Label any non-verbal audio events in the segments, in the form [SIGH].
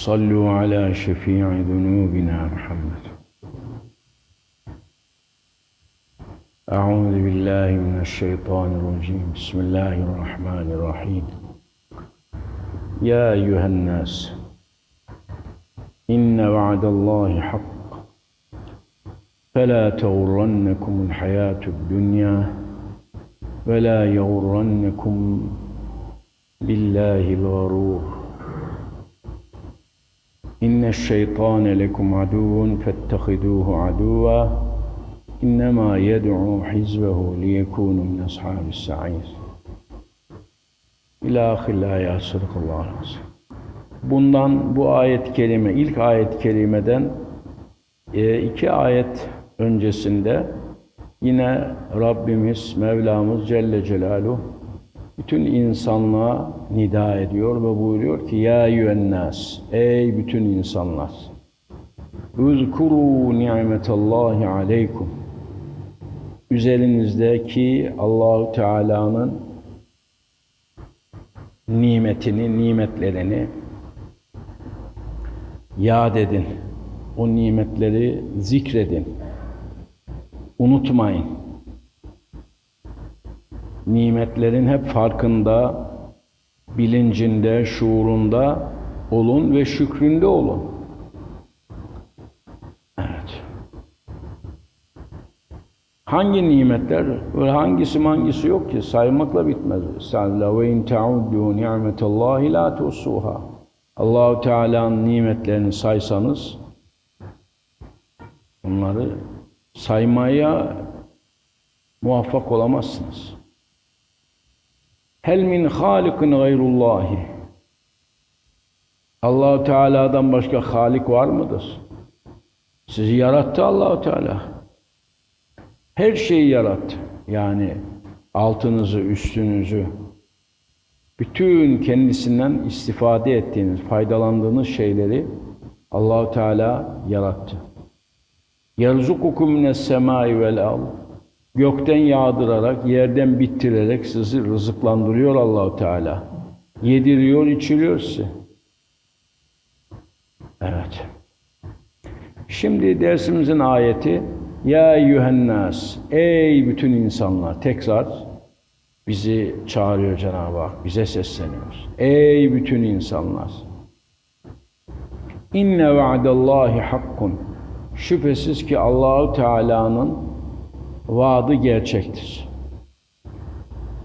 صلوا على شفيع ذنوبنا محمد. أعوذ بالله من الشيطان الرجيم. بسم الله الرحمن الرحيم. يا أيها الناس إن وعد الله حق. فلا تغرنكم الحياة الدنيا ولا يغرنكم بالله الغرور. إن الشيطان لكم عدو فاتخذوه عدوا إنما يدعو حزبه ليكونوا من أصحاب السعير إلى آخر الآيات صدق الله العظيم Bundan bu ayet kelime, ilk ayet kelimeden e, iki ayet öncesinde yine Rabbimiz, Mevlamız Celle Celaluhu bütün insanlığa nida ediyor ve buyuruyor ki Ya eyyühennâs, ey bütün insanlar Üzkuru ni'metallahi aleykum Üzerinizdeki Allahu Teala'nın nimetini, nimetlerini yad edin. O nimetleri zikredin. Unutmayın. Nimetlerin hep farkında, bilincinde, şuurunda olun ve şükründe olun. Evet. Hangi nimetler? Ve hangisi hangisi yok ki? Saymakla bitmez. Salla ve in ta'uddu ni'metallahi la tusuha. Allahu Teala'nın nimetlerini saysanız bunları saymaya muvaffak olamazsınız. Hel min halikin gayrullahi. Allahu Teala'dan başka halik var mıdır? Sizi yarattı Allahu Teala. Her şeyi yarattı. Yani altınızı, üstünüzü, bütün kendisinden istifade ettiğiniz, faydalandığınız şeyleri Allahu Teala yarattı. Yerzukukum mines semai vel ard. Gökten yağdırarak, yerden bittirerek sizi rızıklandırıyor Allahu Teala. Yediriyor, içiriyor sizi. Evet. Şimdi dersimizin ayeti Ya eyyühennas Ey bütün insanlar tekrar bizi çağırıyor Cenab-ı Hak. Bize sesleniyor. Ey bütün insanlar İnne va'dallahi hakkun Şüphesiz ki Allahu Teala'nın vaadi gerçektir.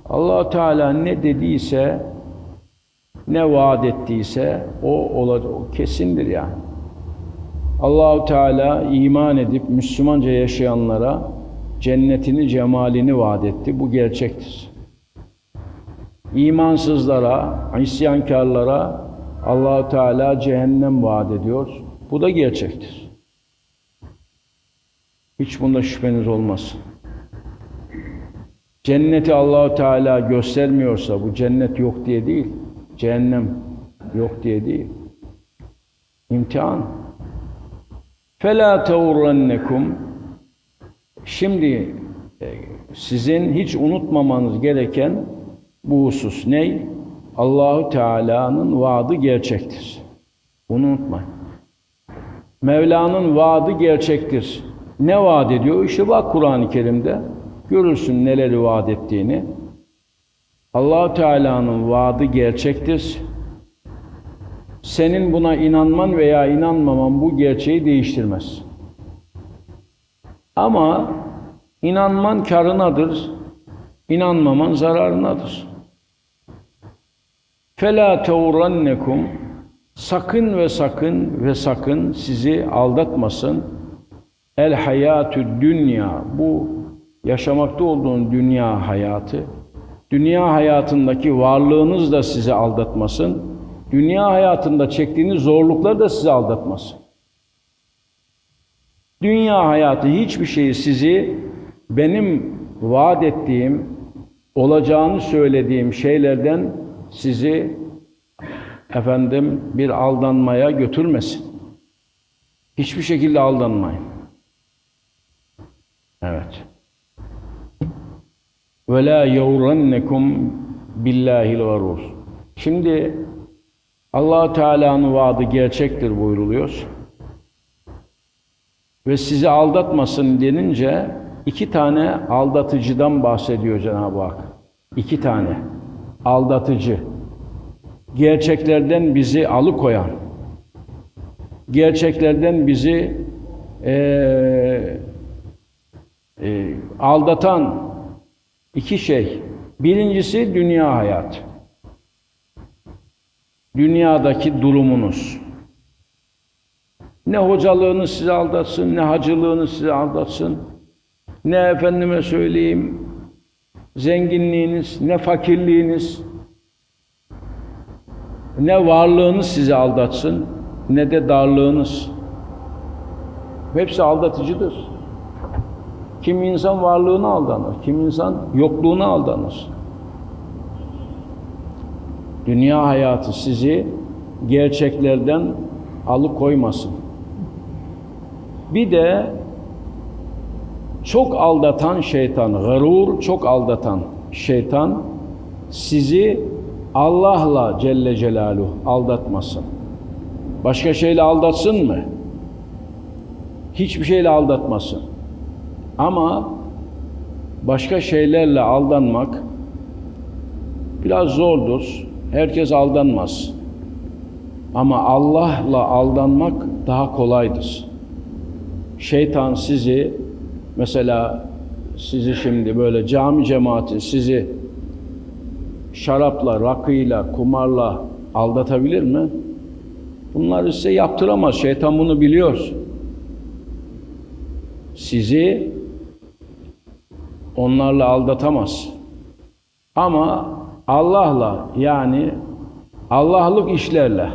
allah Teala ne dediyse, ne vaat ettiyse o olacak, o kesindir yani. Allahu Teala iman edip Müslümanca yaşayanlara cennetini, cemalini vaat etti. Bu gerçektir. İmansızlara, isyankarlara Allahu Teala cehennem vaat ediyor. Bu da gerçektir. Hiç bunda şüpheniz olmasın. Cenneti Allahu Teala göstermiyorsa bu cennet yok diye değil, cehennem yok diye değil. İmtihan. Fela tevrannekum Şimdi e, sizin hiç unutmamanız gereken bu husus ne? Allahu Teala'nın vaadi gerçektir. Bunu unutmayın. Mevla'nın vaadi gerçektir. Ne vaat ediyor? İşte bak Kur'an-ı Kerim'de Görürsün neleri vaat ettiğini. Allahu Teala'nın vaadi gerçektir. Senin buna inanman veya inanmaman bu gerçeği değiştirmez. Ama inanman karınadır, inanmaman zararınadır. Fela teğurrannekum sakın ve sakın ve sakın sizi aldatmasın el hayatü dünya bu yaşamakta olduğun dünya hayatı. Dünya hayatındaki varlığınız da sizi aldatmasın. Dünya hayatında çektiğiniz zorluklar da sizi aldatmasın. Dünya hayatı hiçbir şeyi sizi benim vaat ettiğim, olacağını söylediğim şeylerden sizi efendim bir aldanmaya götürmesin. Hiçbir şekilde aldanmayın. Evet. Ve la yevrannekum billahil garur. Şimdi Allah Teala'nın vaadi gerçektir buyruluyor. Ve sizi aldatmasın denince iki tane aldatıcıdan bahsediyor Cenab-ı Hak. İki tane aldatıcı. Gerçeklerden bizi alıkoyan, gerçeklerden bizi e, e, aldatan iki şey. Birincisi dünya hayatı. Dünyadaki durumunuz. Ne hocalığını sizi aldatsın, ne hacılığını sizi aldatsın, ne efendime söyleyeyim zenginliğiniz, ne fakirliğiniz, ne varlığınız sizi aldatsın, ne de darlığınız. Hepsi aldatıcıdır. Kim insan varlığına aldanır, kim insan yokluğuna aldanır. Dünya hayatı sizi gerçeklerden alıkoymasın. Bir de çok aldatan şeytan, garur çok aldatan şeytan sizi Allah'la Celle Celaluhu aldatmasın. Başka şeyle aldatsın mı? Hiçbir şeyle aldatmasın. Ama başka şeylerle aldanmak biraz zordur. Herkes aldanmaz. Ama Allah'la aldanmak daha kolaydır. Şeytan sizi mesela sizi şimdi böyle cami cemaati sizi şarapla, rakıyla, kumarla aldatabilir mi? Bunları size yaptıramaz. Şeytan bunu biliyor. Sizi onlarla aldatamaz. Ama Allah'la yani Allah'lık işlerle,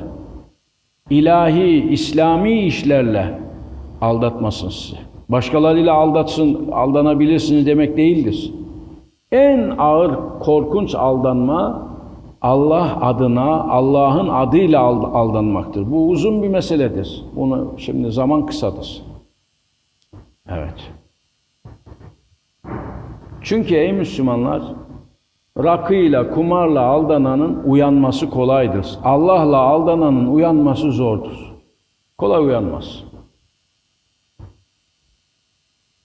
ilahi, İslami işlerle aldatmasın sizi. Başkalarıyla aldatsın, aldanabilirsiniz demek değildir. En ağır, korkunç aldanma Allah adına, Allah'ın adıyla aldanmaktır. Bu uzun bir meseledir. Bunu şimdi zaman kısadır. Evet. Çünkü ey Müslümanlar, rakıyla, kumarla aldananın uyanması kolaydır. Allah'la aldananın uyanması zordur. Kolay uyanmaz.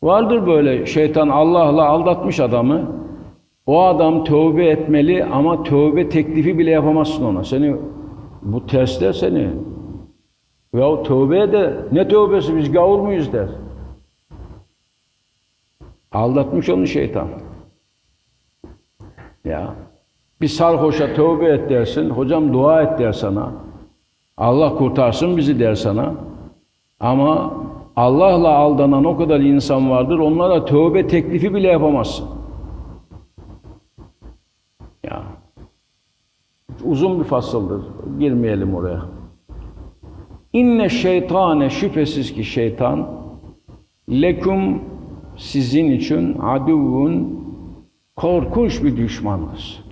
Vardır böyle şeytan Allah'la aldatmış adamı. O adam tövbe etmeli ama tövbe teklifi bile yapamazsın ona. Seni bu tersler seni. Ya tövbe de ne tövbesi biz gavur muyuz der. Aldatmış onu şeytan. Ya bir sarhoşa tövbe et dersin, hocam dua et der sana. Allah kurtarsın bizi der sana. Ama Allah'la aldanan o kadar insan vardır, onlara tövbe teklifi bile yapamazsın. Ya. Uzun bir fasıldır, girmeyelim oraya. İnne şeytane şüphesiz ki şeytan lekum sizin için aduvun korkunç bir düşmandır.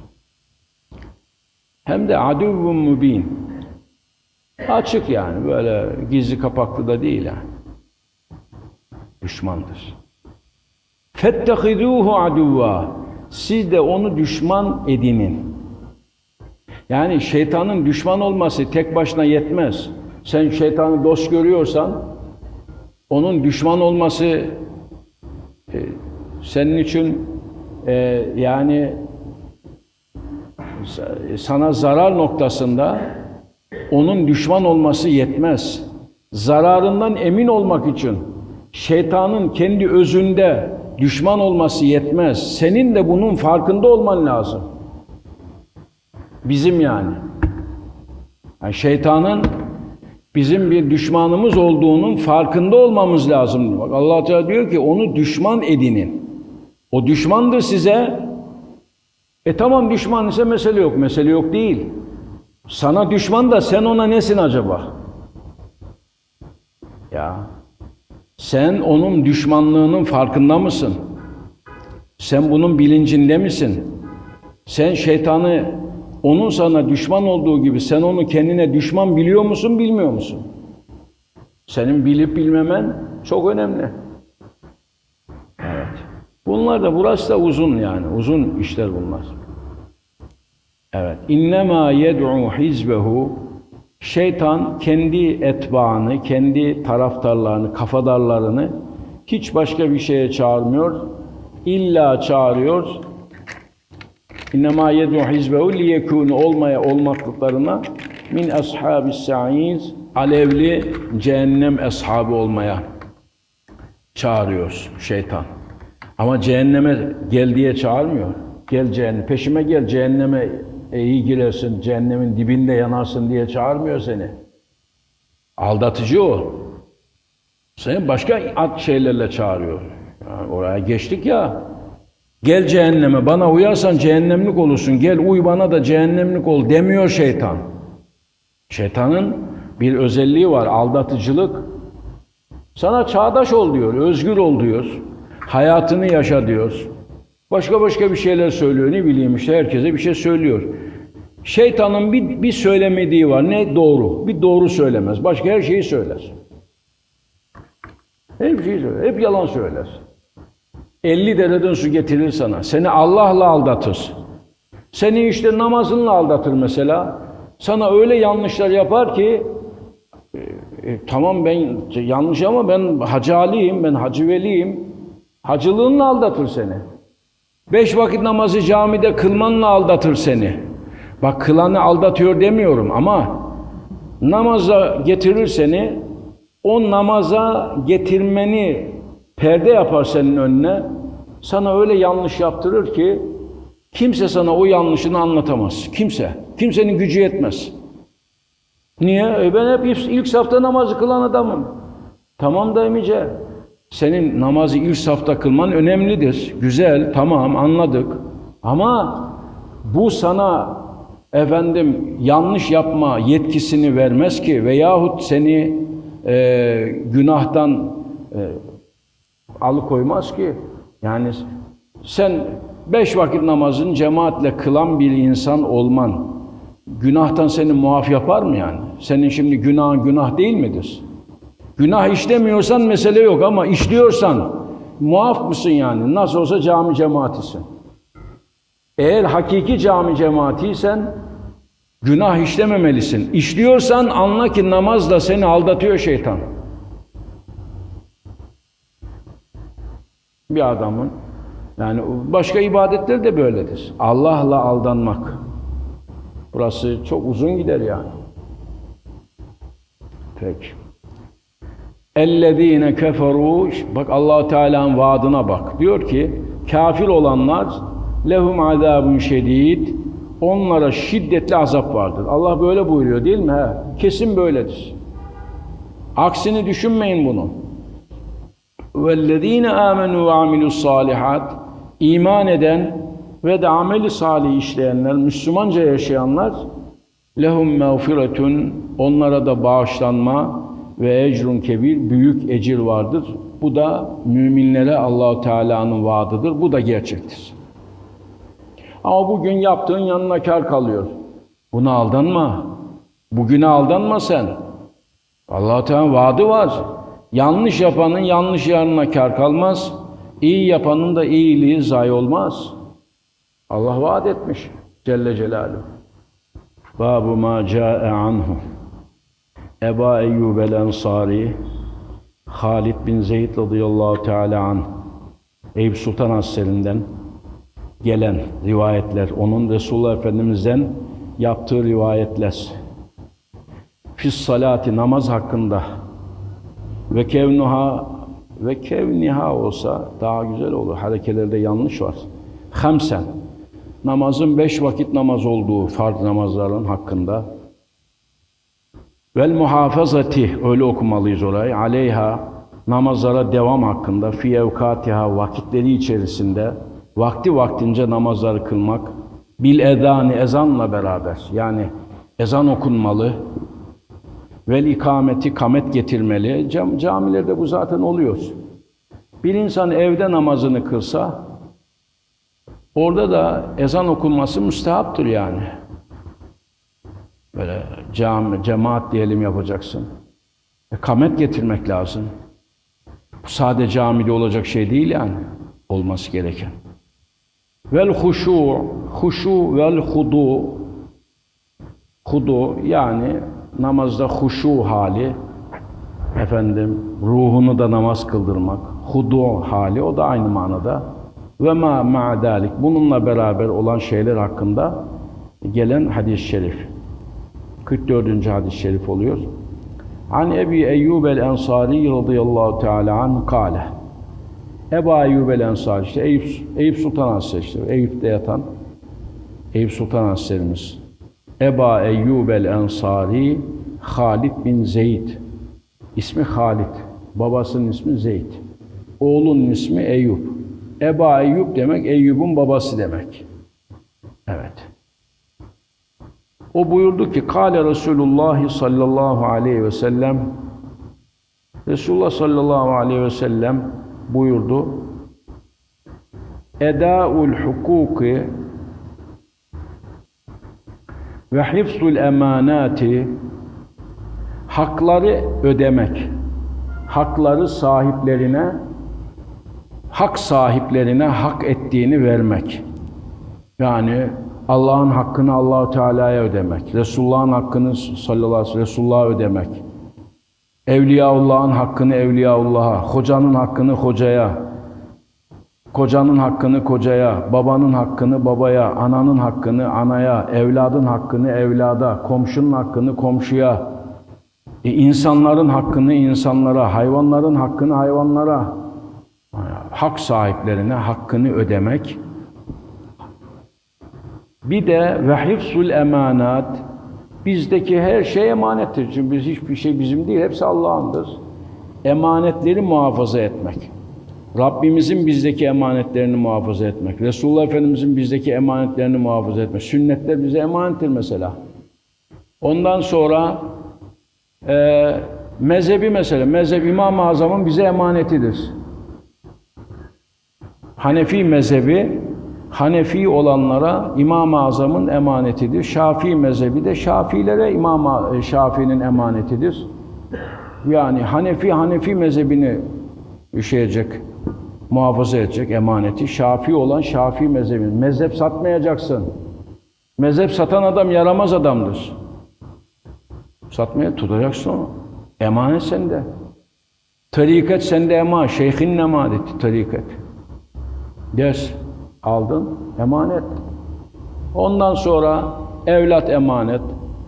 Hem de aduvun mübin. Açık yani böyle gizli kapaklı da değil yani. Düşmandır. Fettehiduhu aduvva. Siz de onu düşman edinin. Yani şeytanın düşman olması tek başına yetmez. Sen şeytanı dost görüyorsan onun düşman olması e, senin için e, yani sana zarar noktasında onun düşman olması yetmez. Zararından emin olmak için şeytanın kendi özünde düşman olması yetmez. Senin de bunun farkında olman lazım. Bizim yani. yani şeytanın bizim bir düşmanımız olduğunun farkında olmamız lazım. Bak Allah Teala diyor ki onu düşman edinin. O düşmandır size. E tamam düşman ise mesele yok. Mesele yok değil. Sana düşman da sen ona nesin acaba? Ya sen onun düşmanlığının farkında mısın? Sen bunun bilincinde misin? Sen şeytanı onun sana düşman olduğu gibi sen onu kendine düşman biliyor musun, bilmiyor musun? Senin bilip bilmemen çok önemli. Evet. Bunlar da burası da uzun yani. Uzun işler bunlar. Evet. İnnemâ yed'u hizbehu Şeytan kendi etbaını, kendi taraftarlarını, kafadarlarını hiç başka bir şeye çağırmıyor. İlla çağırıyor. İnnemâ yed'u hizbehu liyekûnu olmaya olmaklıklarına min ashabis sa'ir alevli cehennem ashabı olmaya çağırıyor şeytan. Ama cehenneme gel diye çağırmıyor. Gel cehennem, peşime gel cehenneme iyi girersin, cehennemin dibinde yanarsın diye çağırmıyor seni. Aldatıcı o. Seni başka at şeylerle çağırıyor. Yani oraya geçtik ya. Gel cehenneme, bana uyarsan cehennemlik olursun. Gel uy bana da cehennemlik ol demiyor şeytan. Şeytanın bir özelliği var, aldatıcılık. Sana çağdaş ol diyor, özgür ol diyor. Hayatını yaşa diyor. Başka başka bir şeyler söylüyor. Ne bileyim işte herkese bir şey söylüyor. Şeytanın bir, bir söylemediği var. Ne? Doğru. Bir doğru söylemez. Başka her şeyi söyler. Hep şey söyler. Hep yalan söyler. 50 dereden su getirir sana. Seni Allah'la aldatır. Seni işte namazınla aldatır mesela. Sana öyle yanlışlar yapar ki e, e, tamam ben yanlış ama ben Hacı Ali'yim, ben Hacı Veli'yim. Hacılığınla aldatır seni. Beş vakit namazı camide kılmanla aldatır seni. Bak kılanı aldatıyor demiyorum ama namaza getirir seni, o namaza getirmeni perde yapar senin önüne, sana öyle yanlış yaptırır ki kimse sana o yanlışını anlatamaz. Kimse. Kimsenin gücü yetmez. Niye? E ben hep ilk safta namazı kılan adamım. Tamam da emice. Senin namazı ilk safta kılman önemlidir. Güzel, tamam anladık. Ama bu sana efendim yanlış yapma yetkisini vermez ki veyahut seni e, günahtan e, alıkoymaz ki. Yani sen beş vakit namazın cemaatle kılan bir insan olman günahtan seni muaf yapar mı yani? Senin şimdi günahın günah değil midir? Günah işlemiyorsan mesele yok ama işliyorsan muaf mısın yani? Nasıl olsa cami cemaatisin. Eğer hakiki cami cemaatiysen günah işlememelisin. İşliyorsan anla ki namazla seni aldatıyor şeytan. Bir adamın yani başka ibadetler de böyledir. Allah'la aldanmak. Burası çok uzun gider yani. Peki. Ellezine keferu bak Allah Teala'nın vaadına bak. Diyor ki kafir olanlar lehum azabun şedid onlara şiddetli azap vardır. Allah böyle buyuruyor değil mi? He, kesin böyledir. Aksini düşünmeyin bunu. Amenu ve amilus salihat iman eden ve de ameli salih işleyenler, Müslümanca yaşayanlar lehum mağfiretun onlara da bağışlanma ve ecrun kebir büyük ecir vardır. Bu da müminlere Allahu Teala'nın vaadıdır. Bu da gerçektir. Ama bugün yaptığın yanına kar kalıyor. Buna aldanma. Bugüne aldanma sen. Allah Teala vaadi var. Yanlış yapanın yanlış yanına kar kalmaz. İyi yapanın da iyiliği zayi olmaz. Allah vaat etmiş Celle Celaluhu. Babu ma ca'e anhu. Eba Eyyub el-Ensari Halid bin Zeyd radıyallahu teala an Eyüp Sultan Hazretlerinden gelen rivayetler, onun Resulullah Efendimiz'den yaptığı rivayetler. Fis salati namaz hakkında ve kevnuha ve kevniha olsa daha güzel olur. Harekelerde yanlış var. Hamsen. Namazın beş vakit namaz olduğu farz namazların hakkında. Vel muhafazati öyle okumalıyız orayı. Aleyha namazlara devam hakkında. Fi evkatiha vakitleri içerisinde. Vakti vaktince namazları kılmak. Bil edani ezanla beraber. Yani ezan okunmalı, vel ikameti kamet getirmeli. Cam, camilerde bu zaten oluyor. Bir insan evde namazını kılsa, orada da ezan okunması müstehaptır yani. Böyle cami, cemaat diyelim yapacaksın. E, kamet getirmek lazım. Bu sade camide olacak şey değil yani. Olması gereken. Vel huşu, huşu vel hudu. Hudu yani namazda huşu hali, efendim ruhunu da namaz kıldırmak, hudu hali o da aynı manada. Ve ma ma'dalik bununla beraber olan şeyler hakkında gelen hadis-i şerif. 44. hadis-i şerif oluyor. An Ebi Eyyub el-Ensari radıyallahu teala an kâle. Ebu Eyyub el-Ensari işte Eyüp, Eyüp Sultan Hazretleri işte Eyüp'te yatan Eyüp Sultan Hazretlerimiz. Eba Eyyub el-Ensari Halid bin Zeyd. İsmi Halid. Babasının ismi Zeyd. Oğlunun ismi Eyüp. Eba Eyyub demek Eyyub'un babası demek. Evet. O buyurdu ki Kale Resulullah sallallahu aleyhi ve sellem Resulullah sallallahu aleyhi ve sellem buyurdu Eda'ul hukuki ve hifzul emanati hakları ödemek. Hakları sahiplerine hak sahiplerine hak ettiğini vermek. Yani Allah'ın hakkını Allahu Teala'ya ödemek, Resulullah'ın hakkını sallallahu aleyhi ve Resulullah'a ödemek, Evliyaullah'ın hakkını Evliyaullah'a, hocanın hakkını hocaya, kocanın hakkını kocaya, babanın hakkını babaya, ananın hakkını anaya, evladın hakkını evlada, komşunun hakkını komşuya, e, insanların hakkını insanlara, hayvanların hakkını hayvanlara, hak sahiplerine hakkını ödemek, bir de ve hifzul emanat bizdeki her şey emanettir. Çünkü biz hiçbir şey bizim değil, hepsi Allah'ındır. Emanetleri muhafaza etmek. Rabbimizin bizdeki emanetlerini muhafaza etmek. Resulullah Efendimizin bizdeki emanetlerini muhafaza etmek. Sünnetler bize emanettir mesela. Ondan sonra e, mezhebi mesela. Mezhep İmam-ı Azam'ın bize emanetidir. Hanefi mezhebi Hanefi olanlara İmam-ı Azam'ın emanetidir. Şafii mezhebi de Şafilere İmam Şafii'nin emanetidir. Yani Hanefi Hanefi mezhebini üşüyecek, muhafaza edecek emaneti. Şafii olan Şafii mezhebi. Mezhep satmayacaksın. Mezhep satan adam yaramaz adamdır. Satmaya tutacaksın onu. Emanet sende. Tarikat sende emanet. Şeyhin emaneti tarikat. Ders aldın, emanet. Ondan sonra evlat emanet,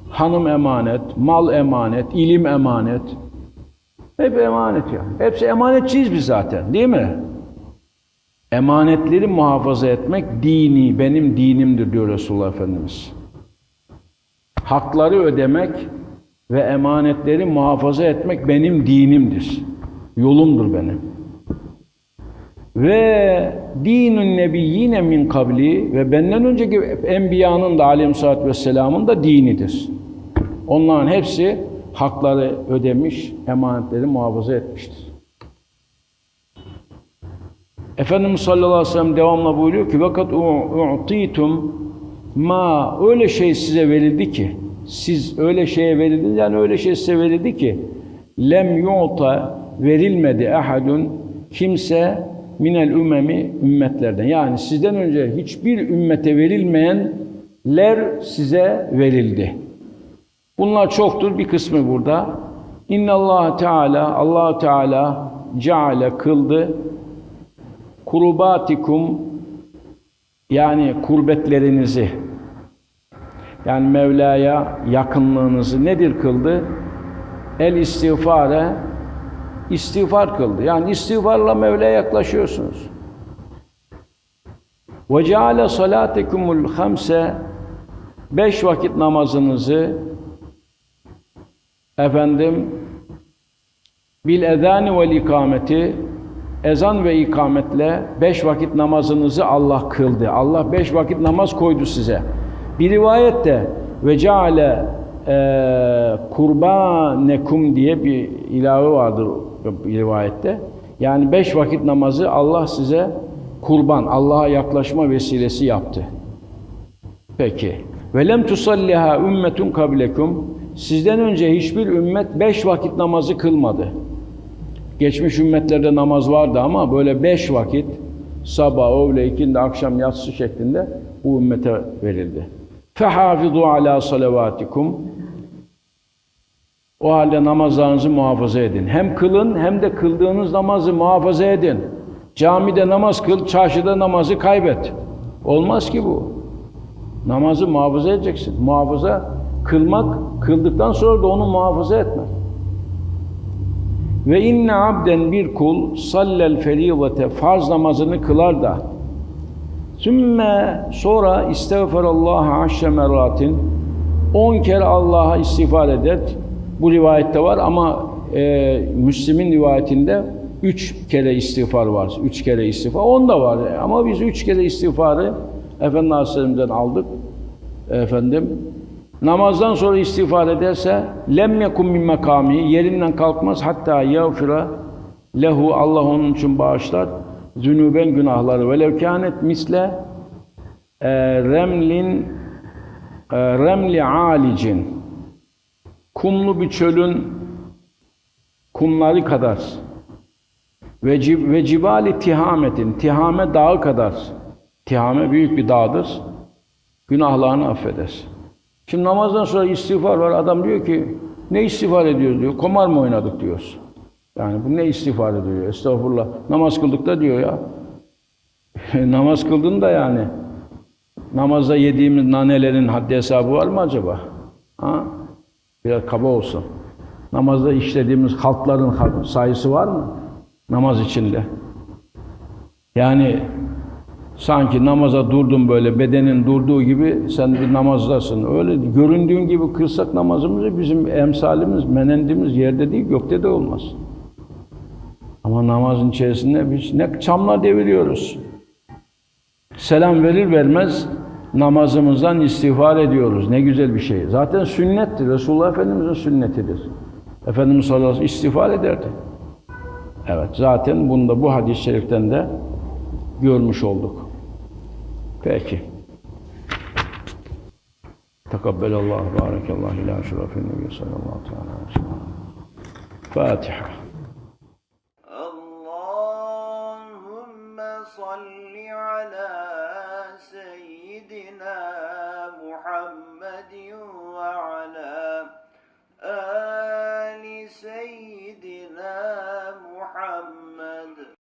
hanım emanet, mal emanet, ilim emanet. Hep emanet ya. Hepsi emanetçiyiz biz zaten değil mi? Emanetleri muhafaza etmek dini, benim dinimdir diyor Resulullah Efendimiz. Hakları ödemek ve emanetleri muhafaza etmek benim dinimdir. Yolumdur benim. Ve dinün nebiyyine min kabli ve benden önceki enbiyanın da aleyhissalatü vesselamın da dinidir. Onların hepsi hakları ödemiş, emanetleri muhafaza etmiştir. Efendimiz sallallahu aleyhi ve sellem devamla buyuruyor ki vakat u'titum ma öyle şey size verildi ki siz öyle şeye verildiniz yani öyle şey size verildi ki lem yu'ta verilmedi ahadun kimse minel ümmemi ümmetlerden. Yani sizden önce hiçbir ümmete verilmeyenler size verildi. Bunlar çoktur. Bir kısmı burada. İnna Allah Teala Allah Teala ceale kıldı kurubatikum yani kurbetlerinizi yani Mevla'ya yakınlığınızı nedir kıldı? El istiğfare istiğfar kıldı. Yani istiğfarla Mevla'ya yaklaşıyorsunuz. Ve ceale salatekumul hamse beş vakit namazınızı efendim bil ezani ve ikameti ezan ve ikametle beş vakit namazınızı Allah kıldı. Allah beş vakit namaz koydu size. Bir rivayette Ve ceale e, kurbanekum diye bir ilave vardır rivayette. Yani beş vakit namazı Allah size kurban, Allah'a yaklaşma vesilesi yaptı. Peki. Ve lem tusalliha ümmetun kablekum. Sizden önce hiçbir ümmet beş vakit namazı kılmadı. Geçmiş ümmetlerde namaz vardı ama böyle beş vakit sabah, öğle, ikindi, akşam, yatsı şeklinde bu ümmete verildi. Fehafizu ala salavatikum. O halde namazlarınızı muhafaza edin. Hem kılın hem de kıldığınız namazı muhafaza edin. Camide namaz kıl, çarşıda namazı kaybet. Olmaz ki bu. Namazı muhafaza edeceksin. Muhafaza kılmak, kıldıktan sonra da onu muhafaza etmek. Ve inne abden bir kul sallel ferivete farz namazını kılar da sümme sonra istağfirallah aşre merratin 10 kere Allah'a istiğfar eder. Bu rivayette var ama e, Müslim'in rivayetinde üç kere istiğfar var. Üç kere istiğfar. On da var. Ama biz üç kere istiğfarı Efendimiz Aleyhisselam'dan aldık. Efendim namazdan sonra istiğfar ederse lem yekun min makami yerinden kalkmaz. Hatta yağfira lehu Allah onun için bağışlar. Zünüben günahları. Ve levkânet misle e, remlin e, remli alicin. Kumlu bir çölün kumları kadar. Ve, cib, ve cibali tihametin. Tihame dağı kadar. Tihame büyük bir dağdır. Günahlarını affeder. Şimdi namazdan sonra istiğfar var. Adam diyor ki ne istiğfar ediyoruz diyor. Komar mı oynadık diyoruz. Yani bu ne istiğfar ediyor? Estağfurullah. Namaz kıldık da diyor ya. [LAUGHS] Namaz kıldın da yani. Namazda yediğimiz nanelerin haddi hesabı var mı acaba? Ha? Biraz kaba olsun. Namazda işlediğimiz haltların sayısı var mı? Namaz içinde. Yani sanki namaza durdun böyle bedenin durduğu gibi sen bir namazdasın. Öyle göründüğün gibi kılsak namazımızı bizim emsalimiz, menendimiz yerde değil gökte de olmaz. Ama namazın içerisinde biz ne çamla deviriyoruz. Selam verir vermez namazımızdan istiğfar ediyoruz. Ne güzel bir şey. Zaten sünnettir. Resulullah Efendimiz'in sünnetidir. Efendimiz sallallahu aleyhi ve sellem istiğfar ederdi. Evet zaten bunda bu hadis-i şeriften de görmüş olduk. Peki. Tekabbelallah, barakallah ila şerefin nebi sallallahu aleyhi ve sellem. Fatiha. Allahümme salli ala seyyidina Muhammedin ve ala ali seyyidina Muhammed.